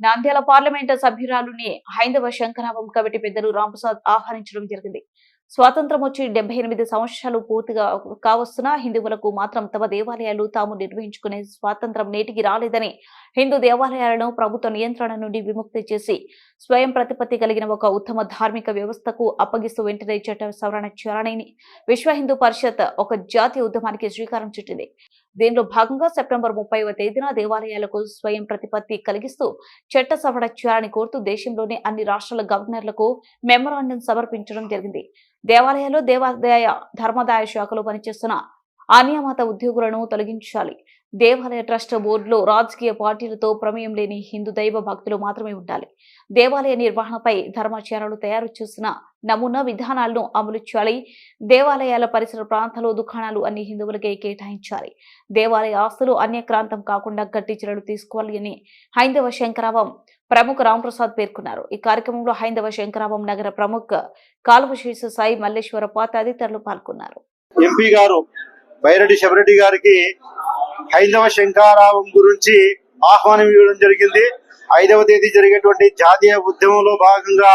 Nandyal parliament సభ్యురాలుని హైందవ శంకరావం committee పెద్దలు రాంప్రసాద్ ఆహ్వానించడం జరిగింది. స్వాతంత్రం వచ్చి డెబ్బై ఎనిమిది సంవత్సరాలు పూర్తిగా కావస్తున్నా హిందువులకు మాత్రం తమ దేవాలయాలు తాము నిర్వహించుకునే స్వాతంత్రం నేటికి రాలేదని హిందూ దేవాలయాలను ప్రభుత్వ నియంత్రణ నుండి విముక్తి చేసి స్వయం ప్రతిపత్తి కలిగిన ఒక ఉత్తమ ధార్మిక వ్యవస్థకు అప్పగిస్తూ వెంటనే చట్ట సవరణ చేయాలని విశ్వ హిందూ పరిషత్ ఒక జాతీయ ఉద్యమానికి శ్రీకారం చుట్టింది. దీనిలో భాగంగా సెప్టెంబర్ ముప్పైవ తేదీన దేవాలయాలకు స్వయం ప్రతిపత్తి కలిగిస్తూ చట్ట సవరణ చేయాలని కోరుతూ దేశంలోని అన్ని రాష్ట్రాల గవర్నర్లకు మెమరాండం సమర్పించడం జరిగింది. దేవాలయాలు దేవాదాయ ధర్మదాయ శాఖలో పనిచేస్తున్న అన్యమత ఉద్యోగులను తొలగించాలి. దేవాలయ ట్రస్ట్ బోర్డులో రాజకీయ పార్టీలతో ప్రమేయం లేని హిందూ దైవ భక్తులు మాత్రమే ఉండాలి. దేవాలయ నిర్వహణపై ధర్మాచారాలు తయారు చేసిన నమూనా విధానాలను అమలు చేయాలి. దేవాలయాల పరిసర ప్రాంతాల్లో దుకాణాలు అన్ని హిందువులకే కేటాయించాలి. దేవాలయ ఆస్తులు అన్యక్రాంతం కాకుండా గట్టి చర్యలు తీసుకోవాలి అని హైందవ శంకరావం ప్రముఖ రాంప్రసాద్ పేర్కొన్నారు. ఈ కార్యక్రమంలో హైందవ శంకరావం నగర ప్రముఖ కాలువ శేష సాయి మల్లేశ్వరప్ప తదితరులు పాల్గొన్నారు. ఎంపీ గారు బైరెడ్డి శబరెడ్డి గారికి హైందవ శంకారావం గురించి ఆహ్వానం ఇవ్వడం జరిగింది. ఐదవ తేదీ జరిగేటువంటి జాతీయ ఉద్యమంలో భాగంగా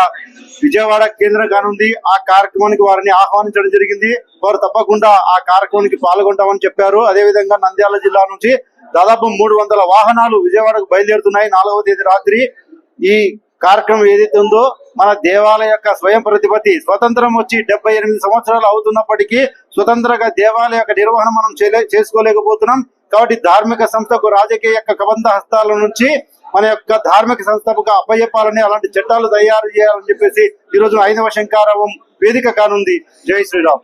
విజయవాడ కేంద్రం కానుంది. ఆ కార్యక్రమానికి వారిని ఆహ్వానించడం జరిగింది. వారు తప్పకుండా ఆ కార్యక్రమానికి పాల్గొంటామని చెప్పారు. అదేవిధంగా నంద్యాల జిల్లా నుంచి దాదాపు మూడు వందల వాహనాలు విజయవాడకు బయలుదేరుతున్నాయి నాలుగవ తేదీ రాత్రి. ఈ కార్యక్రమం ఏదైతే ఉందో మన దేవాలయ యొక్క స్వయం ప్రతిపత్తి స్వతంత్రం వచ్చి డెబ్బై ఎనిమిది సంవత్సరాలు అవుతున్నప్పటికీ స్వతంత్రంగా దేవాలయ యొక్క నిర్వహణ మనం చేసుకోలేకపోతున్నాం. కాబట్టి ధార్మిక సంస్థకు రాజకీయ యొక్క కబంధ హస్తాల నుంచి మన యొక్క ధార్మిక సంస్థకు అప్పయ్యపాలని అలాంటి చట్టాలు తయారు చేయాలని చెప్పేసి ఈ రోజు ఐదవ శంకారావం వేదిక కానుంది. జై శ్రీరామ్.